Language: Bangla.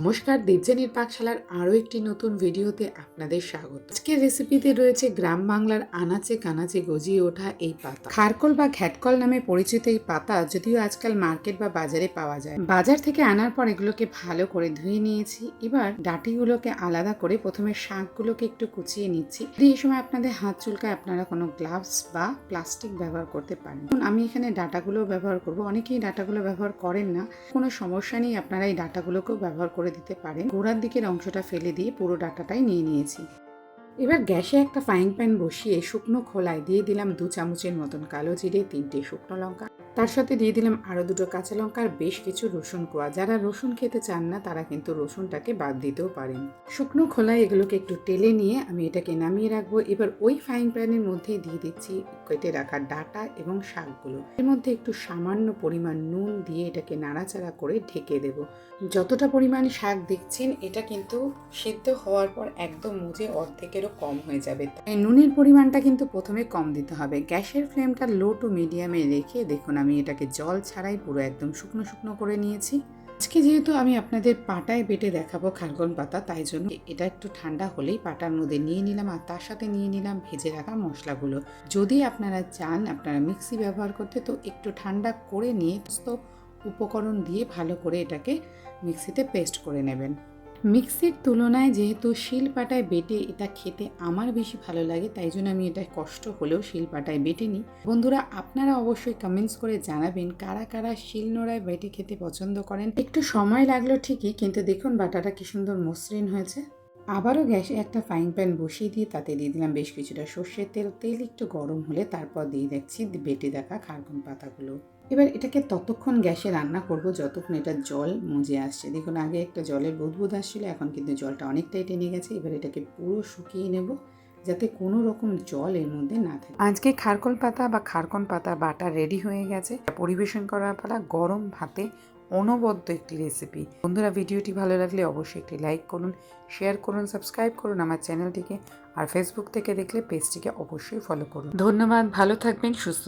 নমস্কার দেবজানির পাকশালার আরও একটি নতুন ভিডিওতে আপনাদের স্বাগত। আজকের রেসিপিতে রয়েছে গ্রাম বাংলার আনাচে কানাচে গজিয়ে ওঠা এই পাতা। খারকল বা ঘ্যাটকল নামে পরিচিত এই পাতা যদিও আজকাল মার্কেট বা বাজারে পাওয়া যায়। বাজার থেকে আনার পর এগুলোকে ভালো করে ধুয়ে নিয়েছি। এবার ডাটিগুলোকে আলাদা করে প্রথমে শাকগুলোকে একটু কুচিয়ে নিচ্ছি। এই সময় আপনাদের হাত চুলকায় আপনারা কোনো গ্লাভস বা প্লাস্টিক ব্যবহার করতে পারেন। আমি এখানে ডাটাগুলো ব্যবহার করব। অনেকেই ডাটাগুলো ব্যবহার করেন না। কোনো সমস্যা নেই, আপনারা এই ডাটাগুলোকেও ব্যবহার করে দিতে পারেন। গোড়ার দিকের অংশটা ফেলে দিয়ে পুরো ডাটাটাই নিয়ে নিয়েছি। এবার গ্যাসে একটা ফ্রাইং প্যান বসিয়ে শুকনো খোলায় দিয়ে দিলাম দু চামচের মতন কালো জিরে, তিনটে শুকনো লঙ্কা। তার সাথে দিয়ে দিলাম আরও দুটো কাঁচা লঙ্কা আর বেশ কিছু রসুন কোয়া। যারা রসুন খেতে চান না, তারা কিন্তু রসুনটাকে বাদ দিতেও পারেন। শুকনো খোলায় এগুলোকে একটু টেলে নিয়ে আমি এটাকে নামিয়ে রাখব। এবার ওই ফ্রাইং প্যানের মধ্যেই দিয়ে দিচ্ছি কেটে রাখা ডাটা এবং শাকগুলো। এর মধ্যে একটু সামান্য পরিমাণ নুন দিয়ে এটাকে নাড়াচাড়া করে ঢেকে দেব। যতটা পরিমাণ শাক দেখছেন, এটা কিন্তু সিদ্ধ হওয়ার পর একদম মুজে অর্ধেকেরও কম হয়ে যাবে। তাই নুনের পরিমাণটা কিন্তু প্রথমে কম দিতে হবে। গ্যাসের ফ্লেমটা লো টু মিডিয়ামে রেখে দেখুন আমি এটাকে জল ছাড়াই পুরো একদম শুকনো শুকনো করে নিয়েছি। আজকে যেহেতু আমি আপনাদের পাটায় বেটে দেখাবো খারগন পাতা, তাই জন্য এটা একটু ঠান্ডা হলেই পাটার মধ্যে নিয়ে নিলাম আর তার সাথে নিয়ে নিলাম ভেজে রাখা মশলাগুলো। যদি আপনারা চান আপনারা মিক্সি ব্যবহার করতে, তো একটু ঠান্ডা করে নিয়ে তো উপকরণ দিয়ে ভালো করে এটাকে মিক্সিতে পেস্ট করে নেবেন। মিক্সির তুলনায় যেহেতু শিলপাটায় বেটে এটা খেতে আমার বেশি ভালো লাগে, তাই জন্য আমি এটা কষ্ট হলেও শিলপাটায় বেটে নিই। বন্ধুরা, আপনারা অবশ্যই কমেন্টস করে জানাবেন কারা কারা শিল নোড়ায় বেটে খেতে পছন্দ করেন। একটু সময় লাগল ঠিকই, কিন্তু দেখুন বাটাটা কি সুন্দর মসৃণ হয়েছে। আবারও গ্যাসে একটা ফ্রাইং প্যান বসিয়ে দিয়ে তাতে দিয়ে দিলাম বেশ কিছুটা সর্ষের তেল। তেল একটু গরম হলে তারপর দিয়ে দেখছি বেটে দেখা খারকুন পাতাগুলো। এবার এটাকে ততক্ষণ গ্যাসে রান্না করব যতক্ষণ এটা জল মজে আসছে। দেখুন, আগে একটা জলের বুদবুদ আসছিল, এখন কিন্তু জলটা অনেকটাই টেনে গেছে। এবার এটাকে পুরো শুকিয়ে নেব যাতে কোনো রকম জল এর মধ্যে না থাকে। আজকে খারকল পাতা বা খারকন পাতা বাটা রেডি হয়ে গেছে। পরিবেশন করার পালা গরম ভাতে অনবদ্য একটি রেসিপি বন্ধুরা, ভিডিওটি ভালো লাগলে অবশ্যই একটি লাইক করুন শেয়ার করুন সাবস্ক্রাইব করুন আমার চ্যানেলটিকে আর ফেসবুক থেকে দেখলে পেজটিকে অবশ্যই ফলো করুন। ধন্যবাদ, ভালো থাকবেন, সুস্থ